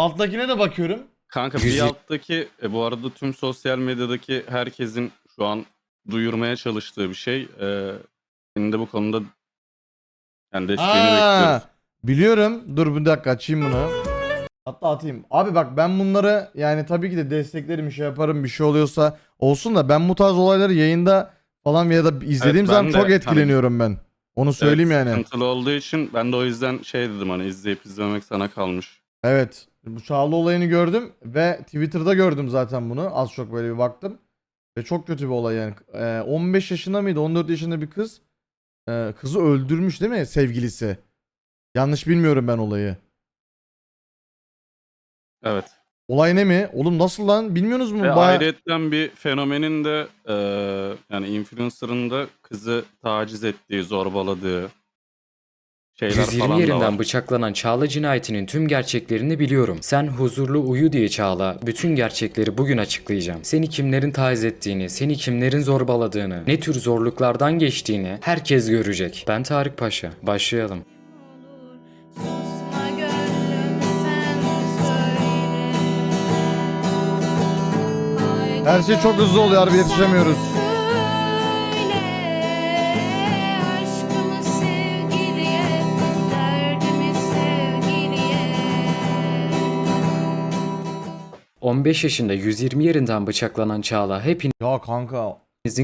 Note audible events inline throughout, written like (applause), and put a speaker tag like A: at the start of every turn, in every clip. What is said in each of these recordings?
A: Alttakine de bakıyorum.
B: Kanka bir alttaki e, bu arada tüm sosyal medyadaki herkesin şu an duyurmaya çalıştığı bir şey. E, senin de bu konuda yani desteğini bekliyoruz.
A: Aa, biliyorum. Dur bir dakika açayım bunu. Hatta atayım. Abi bak ben bunları yani tabii ki de desteklerim şey yaparım bir şey oluyorsa olsun da ben bu tarz olayları yayında falan ya da izlediğim
B: ben
A: zaman
B: de
A: çok
B: hani-
A: etkileniyorum ben. Onu söyleyeyim
B: Evet,
A: yani.
B: Sıkıntılı olduğu için ben de o yüzden şey dedim hani izleyip izlememek sana kalmış.
A: Evet. Bu Çağla olayını gördüm ve Twitter'da gördüm zaten bunu. Az çok böyle bir baktım. Ve çok kötü bir olay yani. Ee, 15 yaşında mıydı? 14 yaşında bir kız. Ee, kızı öldürmüş değil mi sevgilisi? Yanlış bilmiyorum ben olayı.
B: Evet.
A: Olay ne mi? Oğlum nasıl lan? Bilmiyorsunuz mu?
B: Ve
A: Baya-
B: ayrıyetten bir fenomenin de e, yani influencer'ın da kızı taciz ettiği, zorbaladığı şeyler
C: 120
B: falan da
C: yerinden
B: var.
C: bıçaklanan Çağla cinayetinin tüm gerçeklerini biliyorum. Sen huzurlu uyu diye Çağla bütün gerçekleri bugün açıklayacağım. Seni kimlerin taciz ettiğini, seni kimlerin zorbaladığını, ne tür zorluklardan geçtiğini herkes görecek. Ben Tarık Paşa. Başlayalım.
A: Her şey çok hızlı oluyor harbi yetişemiyoruz.
C: 15 yaşında 120 yerinden bıçaklanan Çağla hepinizin
A: Ya kanka.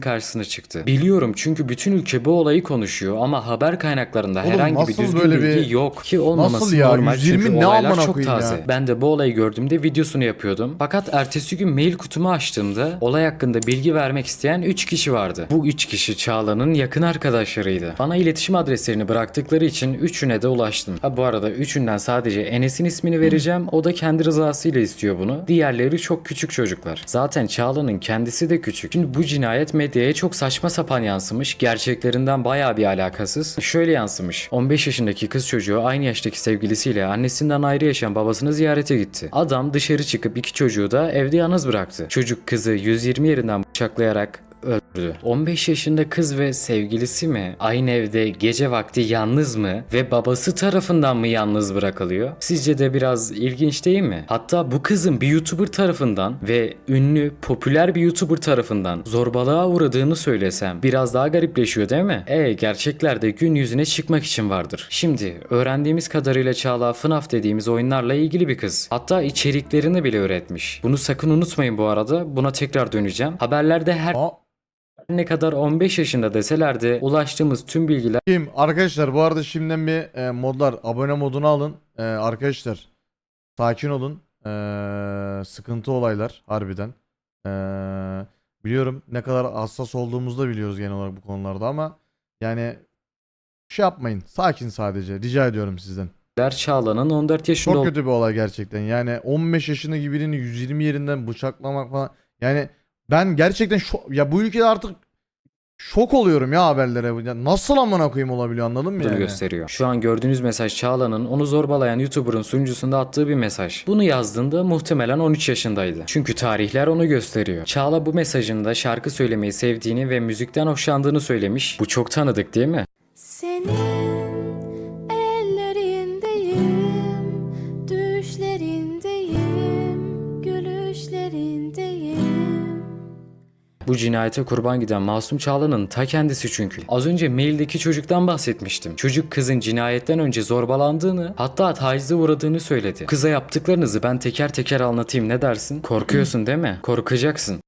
C: Karşısına çıktı. Biliyorum çünkü bütün ülke bu olayı konuşuyor ama haber kaynaklarında
A: Oğlum
C: herhangi bir
A: nasıl
C: düzgün
A: böyle
C: bilgi
A: bir-
C: yok ki olmaması
A: Nasıl ya?
C: normal
A: 120
C: çünkü
A: ne
C: olaylar
A: amına
C: çok
A: koyayım
C: taze.
A: ya?
C: Ben de bu olayı gördüğümde videosunu yapıyordum. Fakat ertesi gün mail kutumu açtığımda olay hakkında bilgi vermek isteyen 3 kişi vardı. Bu 3 kişi Çağla'nın yakın arkadaşlarıydı. Bana iletişim adreslerini bıraktıkları için üçüne de ulaştım. Ha bu arada üçünden sadece Enes'in ismini vereceğim. O da kendi rızasıyla istiyor bunu. Diğerleri çok küçük çocuklar. Zaten Çağla'nın kendisi de küçük. Şimdi bu cinayet medyaya çok saçma sapan yansımış. Gerçeklerinden bayağı bir alakasız. Şöyle yansımış. 15 yaşındaki kız çocuğu aynı yaştaki sevgilisiyle annesinden ayrı yaşayan babasını ziyarete gitti. Adam dışarı çıkıp iki çocuğu da evde yalnız bıraktı. Çocuk kızı 120 yerinden bıçaklayarak öldürdü. 15 yaşında kız ve sevgilisi mi aynı evde gece vakti yalnız mı ve babası tarafından mı yalnız bırakılıyor? Sizce de biraz ilginç değil mi? Hatta bu kızın bir YouTuber tarafından ve ünlü popüler bir YouTuber tarafından zorbalığa uğradığını söylesem biraz daha garipleşiyor değil mi? E gerçekler de gün yüzüne çıkmak için vardır. Şimdi öğrendiğimiz kadarıyla Çağla FNAF dediğimiz oyunlarla ilgili bir kız. Hatta içeriklerini bile öğretmiş. Bunu sakın unutmayın bu arada. Buna tekrar döneceğim. Haberlerde her
A: Aa,
C: ne kadar 15 yaşında deseler de ulaştığımız tüm bilgiler
A: kim? Arkadaşlar bu arada şimdiden bir e, modlar abone modunu alın. E, arkadaşlar sakin olun. E, sıkıntı olaylar harbiden. E, biliyorum ne kadar hassas olduğumuzu da biliyoruz genel olarak bu konularda ama yani şey yapmayın. Sakin sadece. Rica ediyorum sizden.
C: Çağla'nın 14 yaşında
A: Çok kötü bir olay gerçekten. Yani 15 yaşındaki birini 120 yerinden bıçaklamak falan. Yani ben gerçekten şok, ya bu ülkede artık şok oluyorum ya haberlere. Ya nasıl amına koyayım olabiliyor anladın mı yani?
C: gösteriyor. Şu an gördüğünüz mesaj Çağla'nın onu zorbalayan YouTuber'ın sunucusunda attığı bir mesaj. Bunu yazdığında muhtemelen 13 yaşındaydı. Çünkü tarihler onu gösteriyor. Çağla bu mesajında şarkı söylemeyi sevdiğini ve müzikten hoşlandığını söylemiş. Bu çok tanıdık değil mi?
D: Senin
C: Bu cinayete kurban giden Masum Çağla'nın ta kendisi çünkü. Az önce maildeki çocuktan bahsetmiştim. Çocuk kızın cinayetten önce zorbalandığını hatta tacize uğradığını söyledi. Kıza yaptıklarınızı ben teker teker anlatayım ne dersin? Korkuyorsun değil mi? Korkacaksın.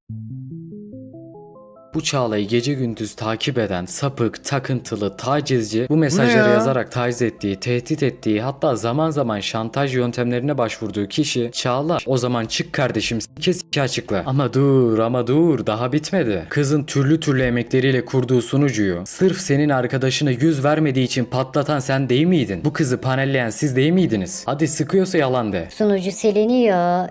C: Bu Çağla'yı gece gündüz takip eden sapık, takıntılı, tacizci bu mesajları
A: ya?
C: yazarak taciz ettiği, tehdit ettiği hatta zaman zaman şantaj yöntemlerine başvurduğu kişi Çağla. O zaman çık kardeşim kes iki açıkla. Ama dur ama dur daha bitmedi. Kızın türlü türlü emekleriyle kurduğu sunucuyu sırf senin arkadaşına yüz vermediği için patlatan sen değil miydin? Bu kızı panelleyen siz değil miydiniz? Hadi sıkıyorsa yalan de.
E: Sunucu siliniyor.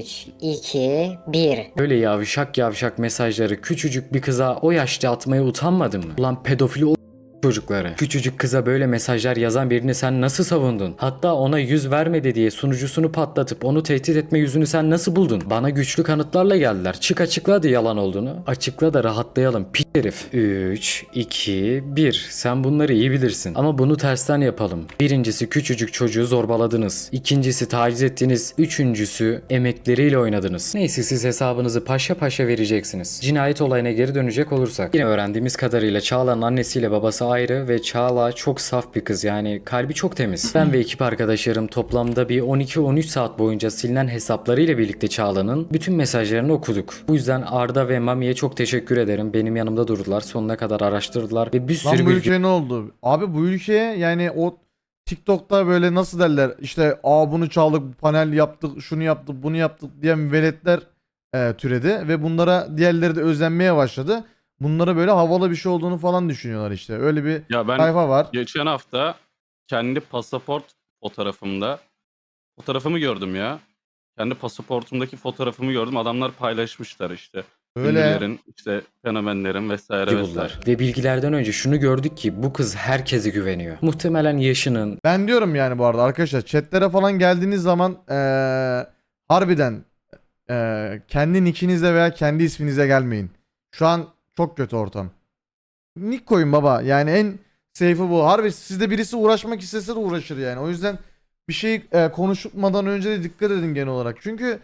E: 3, 2, 1.
C: Böyle yavşak yavşak mesajları küçücük bir kıza o yaşta atmaya utanmadın mı? Ulan pedofili o çocukları. Küçücük kıza böyle mesajlar yazan birini sen nasıl savundun? Hatta ona yüz vermedi diye sunucusunu patlatıp onu tehdit etme yüzünü sen nasıl buldun? Bana güçlü kanıtlarla geldiler. Çık açıkla hadi yalan olduğunu. Açıkla da rahatlayalım. Pis herif. 3, 2, 1. Sen bunları iyi bilirsin. Ama bunu tersten yapalım. Birincisi küçücük çocuğu zorbaladınız. İkincisi taciz ettiniz. Üçüncüsü emekleriyle oynadınız. Neyse siz hesabınızı paşa paşa vereceksiniz. Cinayet olayına geri dönecek olursak. Yine öğrendiğimiz kadarıyla Çağla'nın annesiyle babası ayrı ve Çağla çok saf bir kız yani kalbi çok temiz. (laughs) Ben ve ekip arkadaşlarım toplamda bir 12-13 saat boyunca silinen hesaplarıyla birlikte Çağla'nın bütün mesajlarını okuduk. Bu yüzden Arda ve Mami'ye çok teşekkür ederim. Benim yanımda durdular. Sonuna kadar araştırdılar ve bir sürü
A: Lan bu
C: bilgi
A: ne oldu? Abi bu ülkeye yani o TikTok'ta böyle nasıl derler işte aa bunu çaldık bu panel yaptık şunu yaptık bunu yaptık diyen veletler e, türedi ve bunlara diğerleri de özenmeye başladı. Bunlara böyle havalı bir şey olduğunu falan düşünüyorlar işte. Öyle bir
B: Ya ben
A: sayfa var.
B: geçen hafta kendi pasaport fotoğrafımda fotoğrafımı gördüm ya. Kendi pasaportumdaki fotoğrafımı gördüm. Adamlar paylaşmışlar işte.
A: Öyle.
B: Ünlülerin, işte fenomenlerin vesaire vesaire.
C: Ve bilgilerden önce şunu gördük ki bu kız herkese güveniyor. Muhtemelen yaşının,
A: Ben diyorum yani bu arada arkadaşlar chatlere falan geldiğiniz zaman eee, harbiden eee kendi nickinizle veya kendi isminize gelmeyin. Şu an çok kötü ortam. Nick koyun baba. Yani en safe'ı bu. Harbi sizde birisi uğraşmak istese de uğraşır yani. O yüzden bir şey e, konuşmadan önce de dikkat edin genel olarak. Çünkü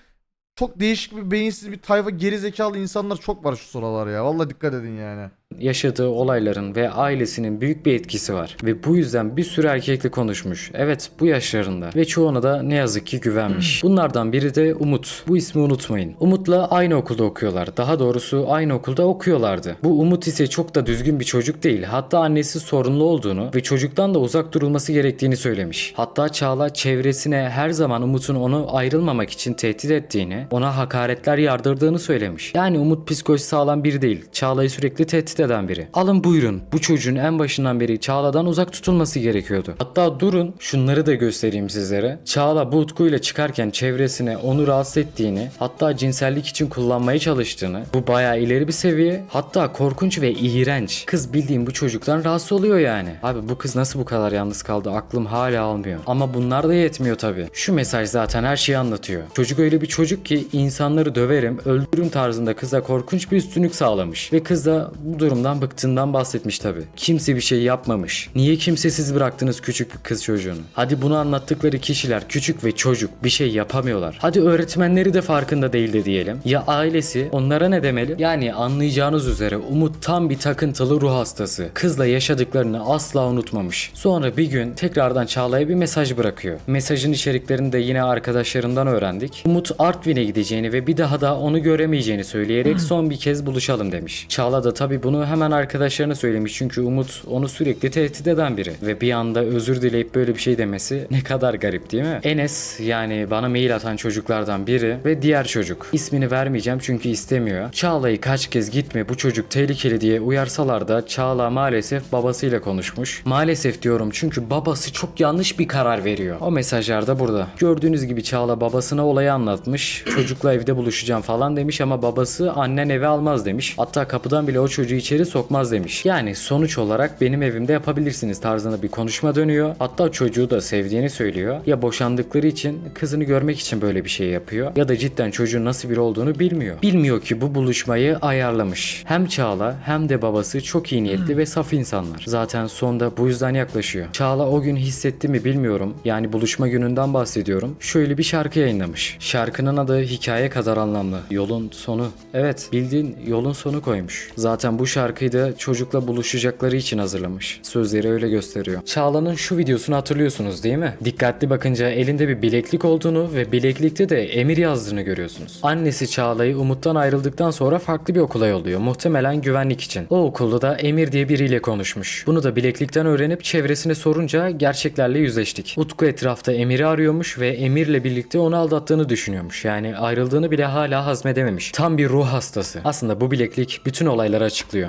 A: çok değişik bir beyinsiz bir tayfa geri zekalı insanlar çok var şu sıralar ya. Vallahi dikkat edin yani.
C: Yaşadığı olayların ve ailesinin büyük bir etkisi var. Ve bu yüzden bir sürü erkekle konuşmuş. Evet bu yaşlarında. Ve çoğuna da ne yazık ki güvenmiş. Bunlardan biri de Umut. Bu ismi unutmayın. Umut'la aynı okulda okuyorlar. Daha doğrusu aynı okulda okuyorlardı. Bu Umut ise çok da düzgün bir çocuk değil. Hatta annesi sorunlu olduğunu ve çocuktan da uzak durulması gerektiğini söylemiş. Hatta Çağla çevresine her zaman Umut'un onu ayrılmamak için tehdit ettiğini, ona hakaretler yardırdığını söylemiş. Yani Umut psikolojisi sağlam biri değil. Çağla'yı sürekli tehdit eden biri. Alın buyurun. Bu çocuğun en başından beri Çağla'dan uzak tutulması gerekiyordu. Hatta durun şunları da göstereyim sizlere. Çağla bu utkuyla çıkarken çevresine onu rahatsız ettiğini, hatta cinsellik için kullanmaya çalıştığını, bu bayağı ileri bir seviye, hatta korkunç ve iğrenç. Kız bildiğim bu çocuktan rahatsız oluyor yani. Abi bu kız nasıl bu kadar yalnız kaldı aklım hala almıyor. Ama bunlar da yetmiyor tabi. Şu mesaj zaten her şeyi anlatıyor. Çocuk öyle bir çocuk ki insanları döverim, öldürürüm tarzında kıza korkunç bir üstünlük sağlamış. Ve kız da bu durumdan bıktığından bahsetmiş tabi. Kimse bir şey yapmamış. Niye kimsesiz bıraktınız küçük bir kız çocuğunu? Hadi bunu anlattıkları kişiler küçük ve çocuk bir şey yapamıyorlar. Hadi öğretmenleri de farkında değil de diyelim. Ya ailesi onlara ne demeli? Yani anlayacağınız üzere Umut tam bir takıntılı ruh hastası. Kızla yaşadıklarını asla unutmamış. Sonra bir gün tekrardan Çağla'ya bir mesaj bırakıyor. Mesajın içeriklerini de yine arkadaşlarından öğrendik. Umut Artvin'e gideceğini ve bir daha da onu göremeyeceğini söyleyerek (clears throat) son bir kez buluşalım demiş. Çağla da tabi bunu hemen arkadaşlarına söylemiş çünkü Umut onu sürekli tehdit eden biri. Ve bir anda özür dileyip böyle bir şey demesi ne kadar garip değil mi? Enes yani bana mail atan çocuklardan biri ve diğer çocuk. İsmini vermeyeceğim çünkü istemiyor. Çağla'yı kaç kez gitme bu çocuk tehlikeli diye uyarsalar da Çağla maalesef babasıyla konuşmuş. Maalesef diyorum çünkü babası çok yanlış bir karar veriyor. O mesajlar da burada. Gördüğünüz gibi Çağla babasına olayı anlatmış. Çocukla evde buluşacağım falan demiş ama babası annen eve almaz demiş. Hatta kapıdan bile o çocuğu içeri sokmaz demiş. Yani sonuç olarak benim evimde yapabilirsiniz tarzında bir konuşma dönüyor. Hatta çocuğu da sevdiğini söylüyor. Ya boşandıkları için kızını görmek için böyle bir şey yapıyor ya da cidden çocuğun nasıl biri olduğunu bilmiyor. Bilmiyor ki bu buluşmayı ayarlamış. Hem Çağla hem de babası çok iyi niyetli ve saf insanlar. Zaten sonda bu yüzden yaklaşıyor. Çağla o gün hissetti mi bilmiyorum. Yani buluşma gününden bahsediyorum. Şöyle bir şarkı yayınlamış. Şarkının adı hikaye kadar anlamlı. Yolun sonu. Evet bildiğin yolun sonu koymuş. Zaten bu şarkıyı da çocukla buluşacakları için hazırlamış. Sözleri öyle gösteriyor. Çağla'nın şu videosunu hatırlıyorsunuz değil mi? Dikkatli bakınca elinde bir bileklik olduğunu ve bileklikte de emir yazdığını görüyorsunuz. Annesi Çağla'yı Umut'tan ayrıldıktan sonra farklı bir okula yolluyor. Muhtemelen güvenlik için. O okulda da Emir diye biriyle konuşmuş. Bunu da bileklikten öğrenip çevresine sorunca gerçeklerle yüzleştik. Utku etrafta Emir'i arıyormuş ve Emir'le birlikte onu aldattığını düşünüyormuş. Yani ayrıldığını bile hala hazmedememiş. Tam bir ruh hastası. Aslında bu bileklik bütün olayları açıklıyor.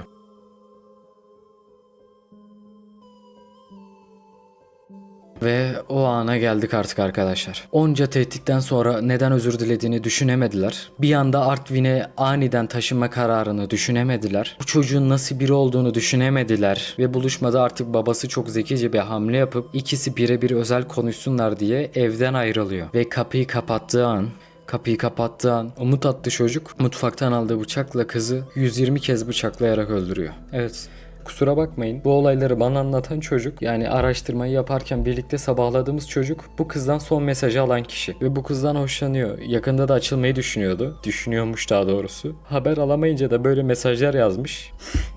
C: Ve o ana geldik artık arkadaşlar. Onca tehditten sonra neden özür dilediğini düşünemediler. Bir anda Artvin'e aniden taşınma kararını düşünemediler. Bu çocuğun nasıl biri olduğunu düşünemediler. Ve buluşmada artık babası çok zekice bir hamle yapıp ikisi birebir özel konuşsunlar diye evden ayrılıyor. Ve kapıyı kapattığı an Kapıyı kapattığı an umut attı çocuk mutfaktan aldığı bıçakla kızı 120 kez bıçaklayarak öldürüyor. Evet Kusura bakmayın. Bu olayları bana anlatan çocuk yani araştırmayı yaparken birlikte sabahladığımız çocuk bu kızdan son mesajı alan kişi. Ve bu kızdan hoşlanıyor. Yakında da açılmayı düşünüyordu. Düşünüyormuş daha doğrusu. Haber alamayınca da böyle mesajlar yazmış. (laughs)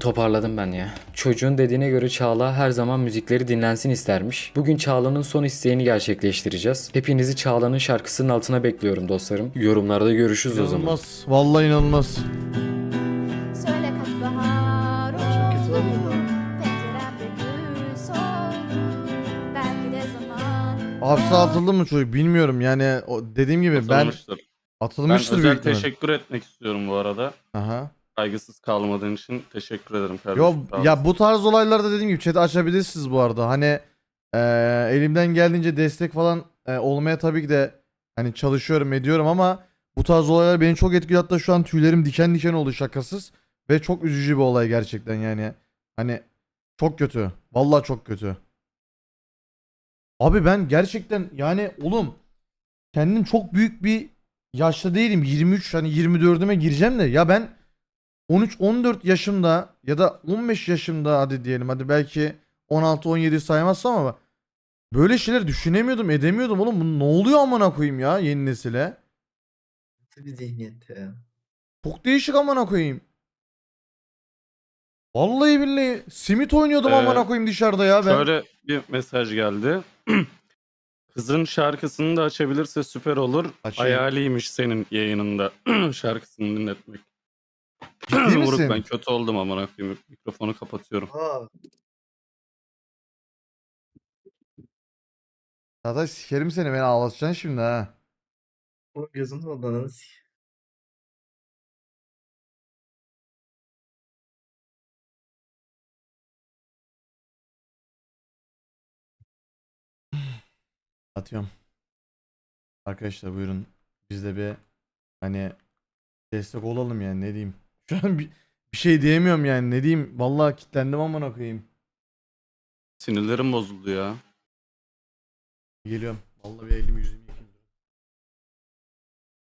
C: Toparladım ben ya. Çocuğun dediğine göre Çağla her zaman müzikleri dinlensin istermiş. Bugün Çağla'nın son isteğini gerçekleştireceğiz. Hepinizi Çağla'nın şarkısının altına bekliyorum dostlarım. Yorumlarda görüşürüz o zaman.
A: İnanılmaz. Vallahi inanılmaz. Hapse atıldı mı çocuk bilmiyorum yani o dediğim gibi ben
B: Atılmıştır. Ben
A: atılmıştır
B: özel
A: büyük ihtimal.
B: teşekkür etmek istiyorum bu arada.
A: Aha.
B: Kaygısız kalmadığın için teşekkür ederim kardeşim.
A: Yo
B: Sağ
A: ya bu tarz olaylarda dediğim gibi chat'i açabilirsiniz bu arada. Hani eee, elimden geldiğince destek falan eee, olmaya tabii ki de hani çalışıyorum ediyorum ama bu tarz olaylar beni çok etkiliyor. Hatta şu an tüylerim diken diken oldu şakasız. Ve çok üzücü bir olay gerçekten yani. Hani çok kötü. Vallahi çok kötü. Abi ben gerçekten yani oğlum kendim çok büyük bir yaşta değilim. 23 hani 24'üme gireceğim de ya ben 13-14 yaşımda ya da 15 yaşımda hadi diyelim hadi belki 16-17 saymazsam ama böyle şeyler düşünemiyordum edemiyordum oğlum bu ne oluyor amına koyayım ya yeni nesile.
F: Nasıl bir zihniyet ya?
A: Çok değişik amına koyayım. Vallahi billahi simit oynuyordum
B: Ee,
A: amına koyayım dışarıda ya ben.
B: Şöyle bir mesaj geldi. (clears throat) Kızın şarkısını da açabilirse süper olur.
A: Açayım.
B: Hayaliymiş senin yayınında (clears throat) şarkısını dinletmek. (clears throat)
A: Ciddi
B: Moruk
A: misin?
B: ben kötü oldum amına koyayım. Mikrofonu kapatıyorum.
F: Aa,
A: Zaten sikerim seni beni ağlatacaksın şimdi ha.
F: oğlum gözümün oldu ananı sik-
A: Atıyorum. Arkadaşlar buyurun. Biz de bir hani destek olalım yani ne diyeyim. (laughs) Şu an bir, bir şey diyemiyorum yani ne diyeyim. Vallahi kilitlendim amına koyayım.
B: Sinirlerim bozuldu ya.
A: Geliyorum. Vallahi bir elimi yüzümü